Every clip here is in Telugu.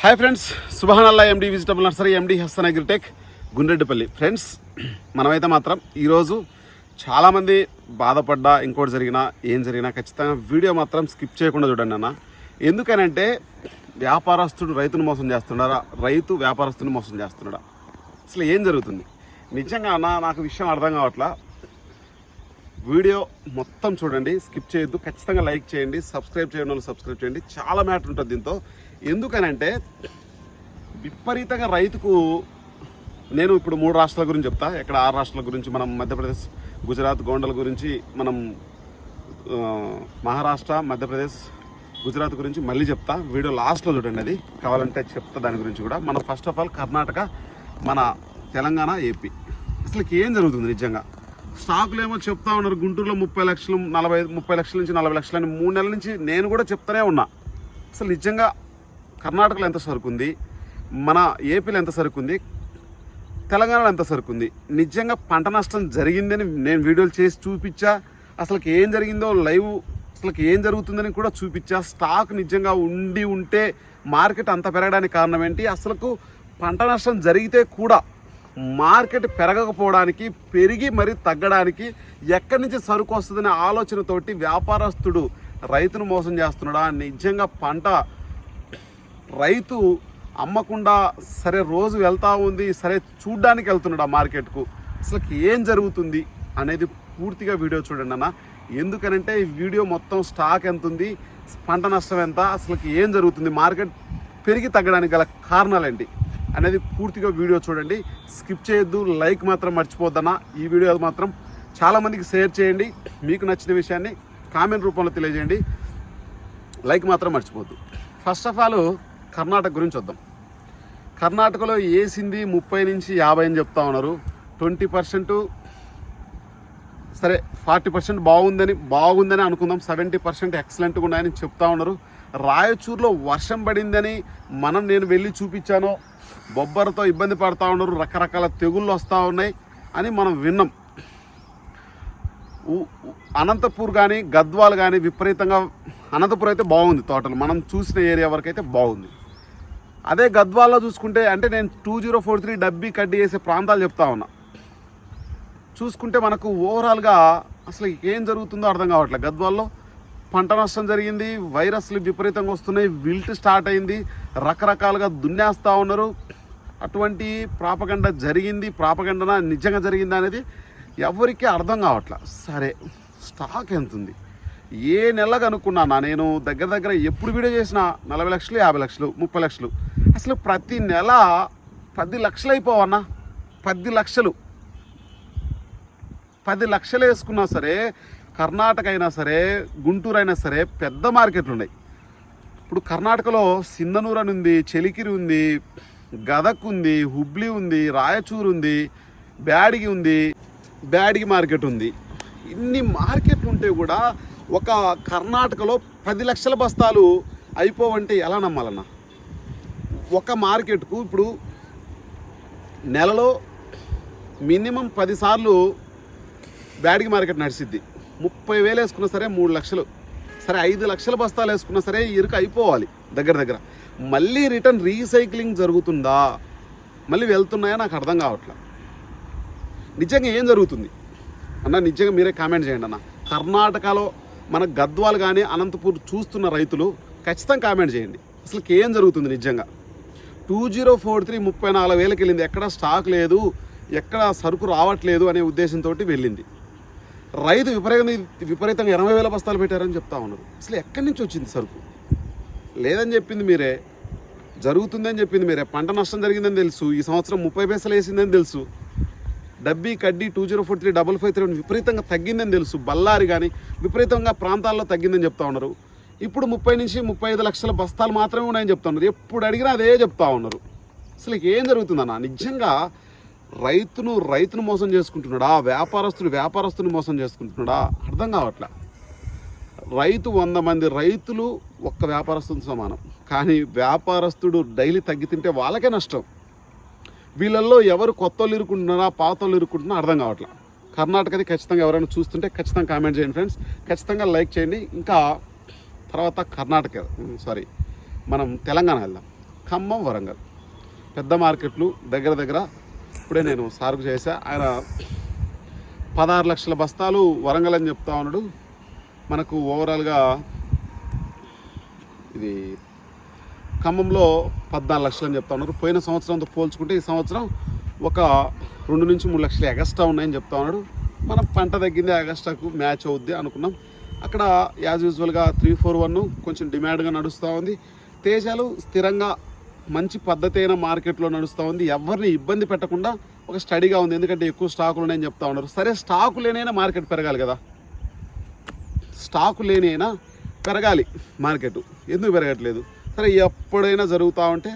Hi friends సుబహానల్లా MD vegetable nursery MD Hasan Agritech Gundreddipalli friends మనమైతే మాత్రం ఈరోజు చాలామంది బాధపడ్డా ఇంకోటి జరిగినా ఏం జరిగినా ఖచ్చితంగా వీడియో మాత్రం స్కిప్ చేయకుండా చూడండి అన్న. ఎందుకనంటే వ్యాపారస్తుడు రైతును మోసం చేస్తున్నాడా? రైతు వ్యాపారస్తుని మోసం చేస్తున్నాడా? అసలు ఏం జరుగుతుంది? నిజంగా అన్న నాకు విషయం అర్థం కావట్లా. వీడియో మొత్తం చూడండి స్కిప్ చేయొద్దు. ఖచ్చితంగా లైక్ చేయండి సబ్స్క్రైబ్ చేయడం వల్ల సబ్స్క్రైబ్ చేయండి. చాలా మ్యాటర్ ఉంటుంది దీంతో. ఎందుకనంటే విపరీతంగా రైతుకు నేను ఇప్పుడు మూడు రాష్ట్రాల గురించి చెప్తా. ఎక్కడ ఆరు రాష్ట్రాల గురించి మనం మధ్యప్రదేశ్ గుజరాత్ గోండల గురించి మనం మహారాష్ట్ర మధ్యప్రదేశ్ గుజరాత్ గురించి మళ్ళీ చెప్తా. వీడియో లాస్ట్లో చూడండి అది. కావాలంటే చెప్తా దాని గురించి కూడా. మనం ఫస్ట్ ఆఫ్ ఆల్ కర్ణాటక మన తెలంగాణ ఏపీ. అసలు ఏం జరుగుతుంది నిజంగా? స్టాకులు ఏమో చెప్తా ఉన్నారు గుంటూరులో ముప్పై లక్షలు నలభై ముప్పై లక్షల నుంచి నలభై లక్షలు అని మూడు నెలల నుంచి నేను కూడా చెప్తానే ఉన్నా. అసలు నిజంగా కర్ణాటకలో ఎంత సరుకుంది? మన ఏపీలో ఎంత సరుకుంది? తెలంగాణలో ఎంత సరుకుంది? నిజంగా పంట నష్టం జరిగిందని నేను వీడియోలు చేసి చూపించా. అసలుకి ఏం జరిగిందో లైవ్ అసలు ఏం జరుగుతుందని కూడా చూపించా. స్టాక్ నిజంగా ఉండి ఉంటే మార్కెట్ అంత పెరగడానికి కారణం ఏంటి? అసలుకు పంట నష్టం జరిగితే కూడా మార్కెట్ పెరగకపోవడానికి పెరిగి మరి తగ్గడానికి ఎక్కడి నుంచి సరుకు వస్తుందనే ఆలోచనతోటి వ్యాపారస్తుడు రైతును మోసం చేస్తున్నాడా? నిజంగా పంట రైతు అమ్మకుండా సరే రోజు వెళ్తూ ఉంది సరే చూడ్డానికి వెళ్తున్నాడు ఆ మార్కెట్కు? అసలు ఏం జరుగుతుంది అనేది పూర్తిగా వీడియో చూడండి అన్న. ఎందుకనంటే ఈ వీడియో మొత్తం స్టాక్ ఎంత ఉంది పంట నష్టం ఎంత అసలు ఏం జరుగుతుంది మార్కెట్ పెరిగి తగ్గడానికి గల కారణాలేంటి? అనేది పూర్తిగా వీడియో చూడండి. స్కిప్ చేయొద్దు లైక్ మాత్రం మర్చిపోద్దన్నా ఈ వీడియో మాత్రం చాలామందికి షేర్ చేయండి. మీకు నచ్చిన విషయాన్ని కామెంట్ రూపంలో తెలియజేయండి. లైక్ మాత్రం మర్చిపోద్దు ఫస్ట్ ఆఫ్ ఆల్ కర్ణాటక గురించి వద్దాం కర్ణాటకలో వేసింది ముప్పై నుంచి యాభై అని చెప్తా ఉన్నారు. ట్వంటీ పర్సెంట్ సరే ఫార్టీ పర్సెంట్ బాగుందని బాగుందని అనుకుందాం. సెవెంటీ పర్సెంట్ ఎక్సలెంట్గా ఉన్నాయని చెప్తా ఉన్నారు. రాయచూరులో వర్షం పడిందని మనం నేను వెళ్ళి చూపించాను. బొబ్బరతో ఇబ్బంది పడతా ఉన్నారు రకరకాల తెగుళ్ళు వస్తూ ఉన్నాయి అని మనం విన్నాం. ఉ- అనంతపూర్ కానీ గద్వాల్ కానీ విపరీతంగా అనంతపూర్ అయితే బాగుంది తోటలు. మనం చూసిన ఏరియా వరకు అయితే బాగుంది. అదే గద్వాల్లో చూసుకుంటే అంటే నేను టూ జీరో ఫోర్ త్రీ డబ్బీ కడ్డీ వేసే ప్రాంతాలు చెప్తా ఉన్నా. చూసుకుంటే మనకు ఓవరాల్గా అసలు ఏం జరుగుతుందో అర్థం కావట్లేదు గద్వాల్లో. పంట నష్టం జరిగింది వైరస్లు విపరీతంగా వస్తున్నాయి విల్ట్ స్టార్ట్ అయింది రకరకాలుగా దున్నేస్తూ ఉన్నారు. అటువంటి ప్రాపగండ జరిగింది ప్రాపగండన నిజంగా జరిగిందా అనేది ఎవరికీ అర్థం కావట్లే. సరే స్టాక్ ఎంత ఉంది ఏ నెల కనుక్కున్నానా నేను దగ్గర దగ్గర ఎప్పుడు వీడియో చేసినా నలభై లక్షలు యాభై లక్షలు ముప్పై లక్షలు. అసలు ప్రతి నెల పది లక్షలు అయిపోవన్నా? పది లక్షలు. పది లక్షలు వేసుకున్నా సరే కర్ణాటక అయినా సరే గుంటూరు అయినా సరే పెద్ద మార్కెట్లు ఉన్నాయి. ఇప్పుడు కర్ణాటకలో సింధనూరు అని ఉంది చెలికిరి ఉంది గదక్ ఉంది హుబ్లీ ఉంది రాయచూరు ఉంది బ్యాడిగి ఉంది బ్యాడిగి మార్కెట్ ఉంది. ఇన్ని మార్కెట్లు ఉంటే కూడా ఒక కర్ణాటకలో పది లక్షల బస్తాలు అయిపోవంటే ఎలా నమ్మాలన్న? ఒక మార్కెట్కు ఇప్పుడు నెలలో మినిమం పదిసార్లు బ్యాడిగి మార్కెట్ నడిచిద్ది ముప్పై వేలు వేసుకున్నా సరే మూడు లక్షలు. సరే ఐదు లక్షల బస్తాలు వేసుకున్నా సరే ఇరుకు అయిపోవాలి దగ్గర దగ్గర. మళ్ళీ రిటర్న్ రీసైక్లింగ్ జరుగుతుందా? మళ్ళీ వెళ్తున్నాయా? నాకు అర్థం కావట్లే. నిజంగా ఏం జరుగుతుంది? అన్న నిజంగా మీరే కామెంట్ చేయండి అన్న. కర్ణాటకలో మన గద్వాలు కానీ అనంతపూర్ చూస్తున్న రైతులు ఖచ్చితంగా కామెంట్ చేయండి. అసలు ఏం జరుగుతుంది నిజంగా? టూ జీరో ఫోర్ త్రీ ముప్పై నాలుగు వేలకు వెళ్ళింది. ఎక్కడ స్టాక్ లేదు ఎక్కడ సరుకు రావట్లేదు అనే ఉద్దేశంతో వెళ్ళింది. రైతు విపరీతంగా విపరీతంగా ఎనభై వేల బస్తాలు పెట్టారని చెప్తా ఉన్నారు. అసలు ఎక్కడి నుంచి వచ్చింది సరుకు? లేదని చెప్పింది మీరే. జరుగుతుందని చెప్పింది మీరే. పంట నష్టం జరిగిందని తెలుసు. ఈ సంవత్సరం ముప్పై పైసలు వేసిందని తెలుసు. డబ్బీ కడ్డీ two zero four three double five three విపరీతంగా తగ్గిందని తెలుసు. బల్లారి కానీ విపరీతంగా ప్రాంతాల్లో తగ్గిందని చెప్తా ఉన్నారు. ఇప్పుడు ముప్పై నుంచి ముప్పై ఐదు లక్షల బస్తాలు మాత్రమే ఉన్నాయని చెప్తా ఉన్నారు. ఎప్పుడు అడిగినా అదే చెప్తా ఉన్నారు. అసలు ఏం జరుగుతుందన్న? నిజంగా రైతును రైతును మోసం చేసుకుంటున్నాడా? వ్యాపారస్తుడు వ్యాపారస్తుని మోసం చేసుకుంటున్నాడా? అర్థం కావట్లే. రైతు వంద మంది రైతులు ఒక్క వ్యాపారస్తుని సమానం. కానీ వ్యాపారస్తుడు డైలీ తగ్గి తింటే వాళ్ళకే నష్టం. వీళ్ళల్లో ఎవరు కొత్త వాళ్ళు ఇరుకుంటున్నారా పాత వాళ్ళు ఇరుకుంటున్నారా అర్థం కావట్లే. కర్ణాటకది ఖచ్చితంగా ఎవరైనా చూస్తుంటే ఖచ్చితంగా కామెంట్ చేయండి ఫ్రెండ్స్. ఖచ్చితంగా లైక్ చేయండి. ఇంకా తర్వాత కర్ణాటక సారీ మనం తెలంగాణ వెళ్దాం. ఖమ్మం వరంగల్. పెద్ద మార్కెట్లు దగ్గర దగ్గర ఇప్పుడే నేను సార్కు చేశా. ఆయన పదహారు లక్షల బస్తాలు వరంగల్ అని చెప్తా ఉన్నాడు. మనకు ఓవరాల్గా ఇది ఖమ్మంలో పద్నాలుగు లక్షలు అని చెప్తా ఉన్నారు. పోయిన సంవత్సరంతో పోల్చుకుంటే ఈ సంవత్సరం ఒక రెండు నుంచి మూడు లక్షలు ఎగస్ట్రా ఉన్నాయని చెప్తా ఉన్నాడు. మనం పంట తగ్గింది ఎగస్ట్రాకు మ్యాచ్ అవుద్ది అనుకున్నాం. అక్కడ యాజ్ యూజువల్గా త్రీ ఫోర్ వన్ కొంచెం డిమాండ్గా నడుస్తూ ఉంది. తేజాలు స్థిరంగా మంచి పద్ధతి అయిన మార్కెట్లో నడుస్తూ ఉంది. ఎవరిని ఇబ్బంది పెట్టకుండా ఒక స్టడీగా ఉంది. ఎందుకంటే ఎక్కువ స్టాకులు ఉన్నాయని చెప్తా ఉన్నారు. సరే స్టాకు లేనైనా మార్కెట్ పెరగాలి కదా. స్టాకు లేనైనా పెరగాలి మార్కెట్. ఎందుకు పెరగట్లేదు? సరే ఎప్పుడైనా జరుగుతూ ఉంటే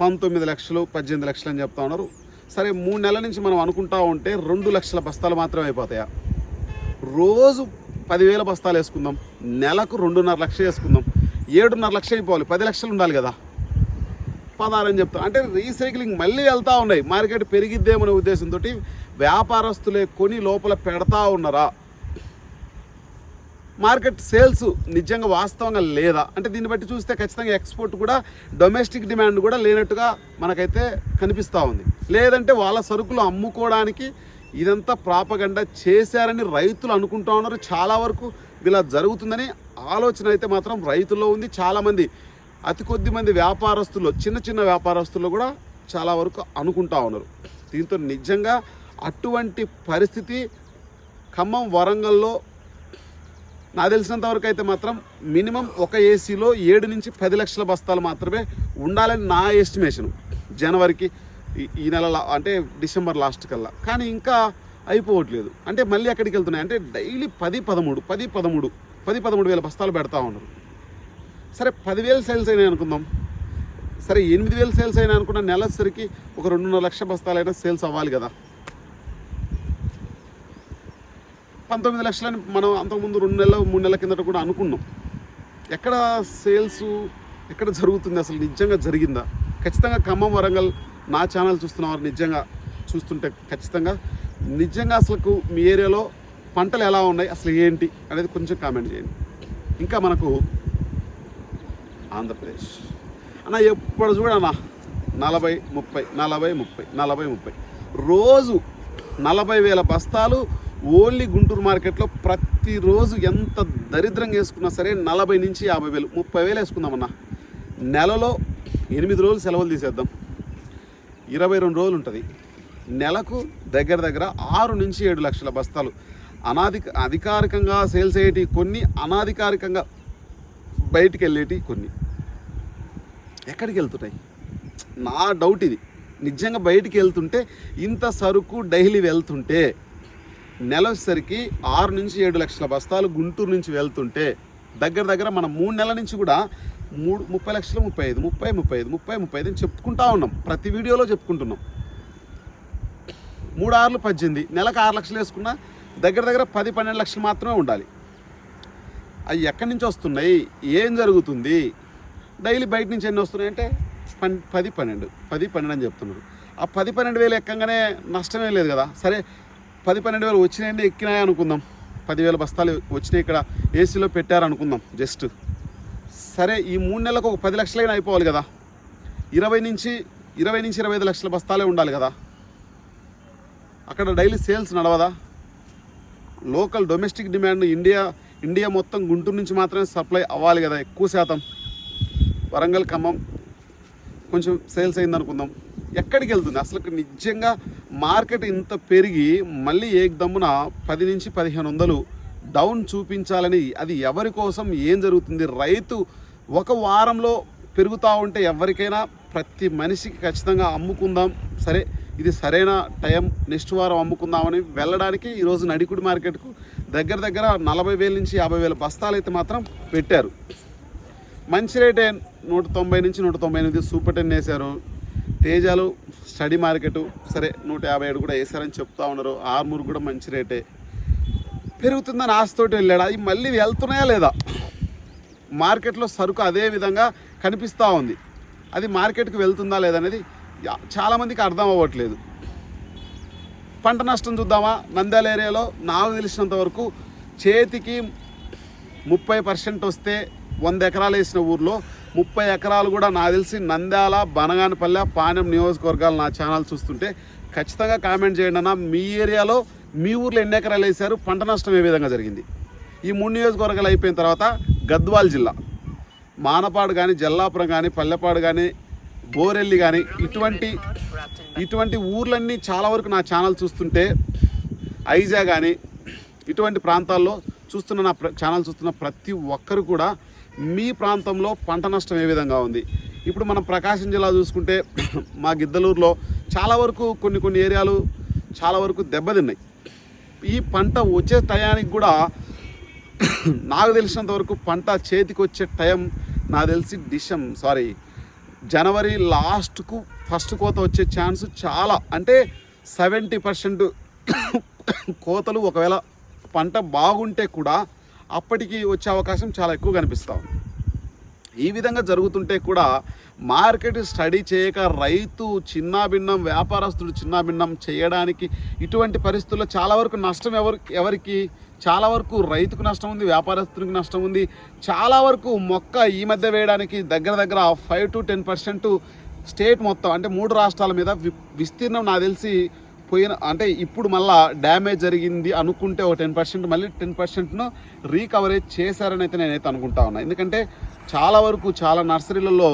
పంతొమ్మిది లక్షలు పద్దెనిమిది లక్షలు అని చెప్తా ఉన్నారు. సరే మూడు నెలల నుంచి మనం అనుకుంటా ఉంటే రెండు లక్షల బస్తాలు మాత్రమే అయిపోతాయా? రోజు పదివేల బస్తాలు వేసుకుందాం. నెలకు రెండున్నర లక్షలు వేసుకుందాం. ఏడున్నర లక్షలు అయిపోవాలి. పది లక్షలు ఉండాలి కదా. పదహారు అని చెప్తాం. అంటే రీసైక్లింగ్ మళ్ళీ వెళ్తూ ఉన్నాయి. మార్కెట్ పెరిగిద్దేమనే ఉద్దేశంతో వ్యాపారస్తులే కొని లోపల పెడతా ఉన్నారా? మార్కెట్ సేల్స్ నిజంగా వాస్తవంగా లేదా? అంటే దీన్ని బట్టి చూస్తే ఖచ్చితంగా ఎక్స్పోర్ట్ కూడా డొమెస్టిక్ డిమాండ్ కూడా లేనట్టుగా మనకైతే కనిపిస్తూ ఉంది. లేదంటే వాళ్ళ సరుకులు అమ్ముకోవడానికి ఇదంతా ప్రాపగండ చేశారని రైతులు అనుకుంటా ఉన్నారు. చాలా వరకు ఇలా జరుగుతుందని ఆలోచన అయితే మాత్రం రైతుల్లో ఉంది. చాలామంది అతి కొద్ది మంది వ్యాపారస్తులు చిన్న చిన్న వ్యాపారస్తుల్లో కూడా చాలా వరకు అనుకుంటా ఉన్నారు. దీంతో నిజంగా అటువంటి పరిస్థితి ఖమ్మం వరంగల్లో నాకు తెలిసినంత వరకు అయితే మాత్రం మినిమం ఒక ఏసీలో ఏడు నుంచి పది లక్షల బస్తాలు మాత్రమే ఉండాలని నా ఎస్టిమేషన్. జనవరికి ఈ- ఈ నెల లా- అంటే డిసెంబర్ లాస్ట్ కల్లా. కానీ ఇంకా అయిపోవట్లేదు. అంటే మళ్ళీ ఎక్కడికి వెళ్తున్నాయి? అంటే డైలీ పది పదమూడు పది పదమూడు పది పదమూడు వేల బస్తాలు పెడతా ఉన్నారు. సరే పదివేలు సేల్స్ అయినాయి అనుకుందాం. సరే ఎనిమిది వేలు సేల్స్ అయినా అనుకున్న నెలసరికి ఒక రెండున్నర లక్ష బస్తాలైనా సేల్స్ అవ్వాలి కదా. పంతొమ్మిది లక్షలని మనం అంతకుముందు రెండు నెలల మూడు నెలల కిందట కూడా అనుకున్నాం. ఎక్కడ సేల్స్ ఎక్కడ జరుగుతుంది? అసలు నిజంగా జరిగిందా? ఖచ్చితంగా ఖమ్మం వరంగల్ నా ఛానల్ చూస్తున్నవారు నిజంగా చూస్తుంటే ఖచ్చితంగా. నిజంగా అసలు మీ ఏరియాలో పంటలు ఎలా ఉన్నాయి? అసలు ఏంటి? అనేది కొంచెం కామెంట్ చేయండి. ఇంకా మనకు ఆంధ్రప్రదేశ్. అన్న ఎప్పుడు చూడన్నా నలభై ముప్పై నలభై ముప్పై నలభై ముప్పై. రోజు నలభై వేల బస్తాలు ఓన్లీ గుంటూరు మార్కెట్లో ప్రతిరోజు ఎంత దరిద్రంగా వేసుకున్నా సరే నలభై నుంచి యాభై వేలు ముప్పై వేలు వేసుకుందామన్నా. నెలలో ఎనిమిది రోజులు సెలవులు తీసేద్దాం. ఇరవై రెండు రోజులు ఉంటుంది. నెలకు దగ్గర దగ్గర ఆరు నుంచి ఏడు లక్షల బస్తాలు. అనాధిక అధికారికంగా సేల్స్ అయ్యేటి కొన్ని అనాధికారికంగా బయటికి వెళ్ళేటి కొన్ని. ఎక్కడికి వెళ్తున్నాయి నా డౌట్ ఇది. నిజంగా బయటికి వెళ్తుంటే ఇంత సరుకు డైలీ వెళ్తుంటే నెలసరికి ఆరు నుంచి ఏడు లక్షల బస్తాలు గుంటూరు నుంచి వెళ్తుంటే దగ్గర దగ్గర మనం మూడు నెలల నుంచి కూడా మూడు ముప్పై లక్షలు ముప్పై ఐదు ముప్పై ముప్పై ఐదు ముప్పై ముప్పై ఐదు అని చెప్పుకుంటా ఉన్నాం. ప్రతి వీడియోలో చెప్పుకుంటున్నాం. మూడు ఆరులు పద్దెనిమిది నెలకు ఆరు లక్షలు వేసుకున్నా దగ్గర దగ్గర పది పన్నెండు లక్షలు మాత్రమే ఉండాలి. అవి ఎక్కడి నుంచి వస్తున్నాయి? ఏం జరుగుతుంది? డైలీ బయట నుంచి ఎన్ని వస్తున్నాయి అంటే పన్ పది పన్నెండు. పది పన్నెండు అని చెప్తున్నారు. ఆ పది పన్నెండు వేలు ఎక్కంగానే నష్టమే లేదు కదా. సరే పది పన్నెండు వేలు వచ్చినాయండి ఎక్కినాయి అనుకుందాం. పదివేల బస్తాలు వచ్చినాయి ఇక్కడ ఏసీలో పెట్టారు అనుకుందాం జస్ట్. సరే ఈ మూడు నెలలకు ఒక పది లక్షలైనా అయిపోవాలి కదా. ఇరవై నుంచి ఇరవై నుంచి ఇరవై ఐదు లక్షల బస్తాలే ఉండాలి కదా. అక్కడ daily sales నడవదా? Local domestic demand India India మొత్తం గుంటూరు నుంచి మాత్రమే సప్లై అవ్వాలి కదా ఎక్కువ శాతం. వరంగల్ ఖమ్మం కొంచెం సేల్స్ అయింది అనుకుందాం. ఎక్కడికి వెళ్తుంది? అసలు నిజంగా మార్కెట్ ఇంత పెరిగి మళ్ళీ ఏకదమ్మున పది నుంచి పదిహేను వందలు డౌన్ చూపించాలని అది ఎవరి కోసం ఏం జరుగుతుంది? రైతు ఒక వారంలో పెరుగుతూ ఉంటే ఎవరికైనా ప్రతి మనిషికి ఖచ్చితంగా అమ్ముకుందాం. సరే ఇది సరైన టైం. నెక్స్ట్ వారం అమ్ముకుందామని వెళ్ళడానికి ఈరోజు నడికుడి మార్కెట్కు దగ్గర దగ్గర నలభై వేల నుంచి యాభై వేల బస్తాలు అయితే మాత్రం పెట్టారు. మంచి రేటే. నూట తొంభై నుంచి నూట తొంభై ఎనిమిది సూపర్ టెన్ వేశారు. తేజాలు స్టడీ మార్కెట్ సరే నూట యాభై ఏడు కూడా వేశారని చెప్తా ఉన్నారు. ఆర్మూర్ కూడా మంచి రేటే. పెరుగుతుందని ఆశతోటి వెళ్ళాడు? అవి మళ్ళీ వెళ్తున్నాయా లేదా? మార్కెట్లో సరుకు అదే విధంగా కనిపిస్తూ ఉంది. అది మార్కెట్కి వెళ్తుందా లేదనేది చాలామందికి అర్థం అవ్వట్లేదు. పంట నష్టం చూద్దామా? నంద్యాల ఏరియాలో నాకు తెలిసినంత వరకు చేతికి ముప్పై పర్సెంట్ వస్తే వంద ఎకరాలు వేసిన ఊర్లో ముప్పై ఎకరాలు కూడా నాకు తెలిసి నంద్యాల బనగానపల్లె పానెం నియోజకవర్గాలు నా ఛానల్ చూస్తుంటే ఖచ్చితంగా కామెంట్ చేయండి అన్న. మీ ఏరియాలో మీ ఊర్లో ఎన్ని ఎకరాలు వేశారు? పంట నష్టం ఏ విధంగా జరిగింది? ఈ మూడు నియోజకవర్గాలు అయిపోయిన తర్వాత గద్వాల్ జిల్లా మానపాడు కానీ జల్లాపురం కానీ పల్లెపాడు కానీ బోరెల్లి కానీ ఇటువంటి ఇటువంటి ఊర్లన్నీ చాలా వరకు నా ఛానల్ చూస్తుంటే ఐజా కానీ ఇటువంటి ప్రాంతాల్లో చూస్తున్న నా ప్ర- ఛానల్ చూస్తున్న ప్రతి ఒక్కరు కూడా మీ ప్రాంతంలో పంట నష్టం ఏ విధంగా ఉంది? ఇప్పుడు మనం ప్రకాశం జిల్లా చూసుకుంటే మా గిద్దలూరులో చాలా వరకు కొన్ని కొన్ని ఏరియాలు చాలా వరకు దెబ్బతిన్నాయి. ఈ పంట వచ్చే టయానికి కూడా నాకు తెలిసినంత వరకు పంట చేతికి వచ్చే టైం నాకు తెలిసి డిసెం సారీ జనవరి లాస్ట్కు ఫస్ట్ కోత వచ్చే ఛాన్స్ చాలా. అంటే సెవెంటీ పర్సెంట్ కోతలు ఒకవేళ పంట బాగుంటే కూడా అప్పటికి వచ్చే అవకాశం చాలా ఎక్కువ కనిపిస్తూ ఉంది. ఈ విధంగా జరుగుతుంటే కూడా మార్కెట్ స్టడీ చేయక రైతు చిన్నాభిన్నం వ్యాపారస్తుడు చిన్నాభిన్నం చేయడానికి ఇటువంటి పరిస్థితుల్లో చాలా వరకు నష్టం ఎవరు ఎవరికి చాలా వరకు రైతుకు నష్టం ఉంది వ్యాపారస్తునికి నష్టం ఉంది. చాలా వరకు మొక్క ఈ మధ్య వేయడానికి దగ్గర దగ్గర five to ten percent state మొత్తం అంటే మూడు రాష్ట్రాల మీద వి- విస్తీర్ణం నాకు తెలిసి పోయిన అంటే ఇప్పుడు మళ్ళా డ్యామేజ్ జరిగింది అనుకుంటే ఒక టెన్ పర్సెంట్ మళ్ళీ టెన్ పర్సెంట్ను రీకవరేజ్ చేశారని అయితే నేనైతే అనుకుంటా ఉన్నా. ఎందుకంటే చాలా వరకు చాలా నర్సరీలలో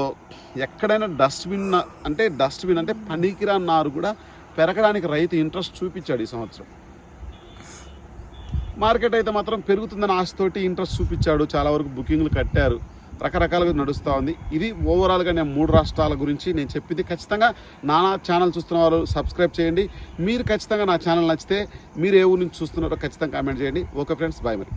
ఎక్కడైనా డస్ట్బిన్ అంటే డస్ట్బిన్ అంటే పనికిరా నారు కూడా పెరగడానికి రైతు ఇంట్రెస్ట్ చూపించాడు ఈ సంవత్సరం. మార్కెట్ అయితే మాత్రం పెరుగుతుందని ఆశతోటి ఇంట్రెస్ట్ చూపించాడు. చాలా వరకు బుకింగ్లు కట్టారు. రకరకాలుగా నడుస్తూ ఉంది. ఇది ఓవరాల్గా నేను మూడు రాష్ట్రాల గురించి నేను చెప్పింది. ఖచ్చితంగా నా ఛానల్ చూస్తున్న వారు సబ్స్క్రైబ్ చేయండి. మీరు ఖచ్చితంగా నా ఛానల్ నచ్చితే మీరు ఏ ఊరు నుంచి చూస్తున్నారో ఖచ్చితంగా కామెంట్ చేయండి. ఓకే ఫ్రెండ్స్ బాయ్ మరి.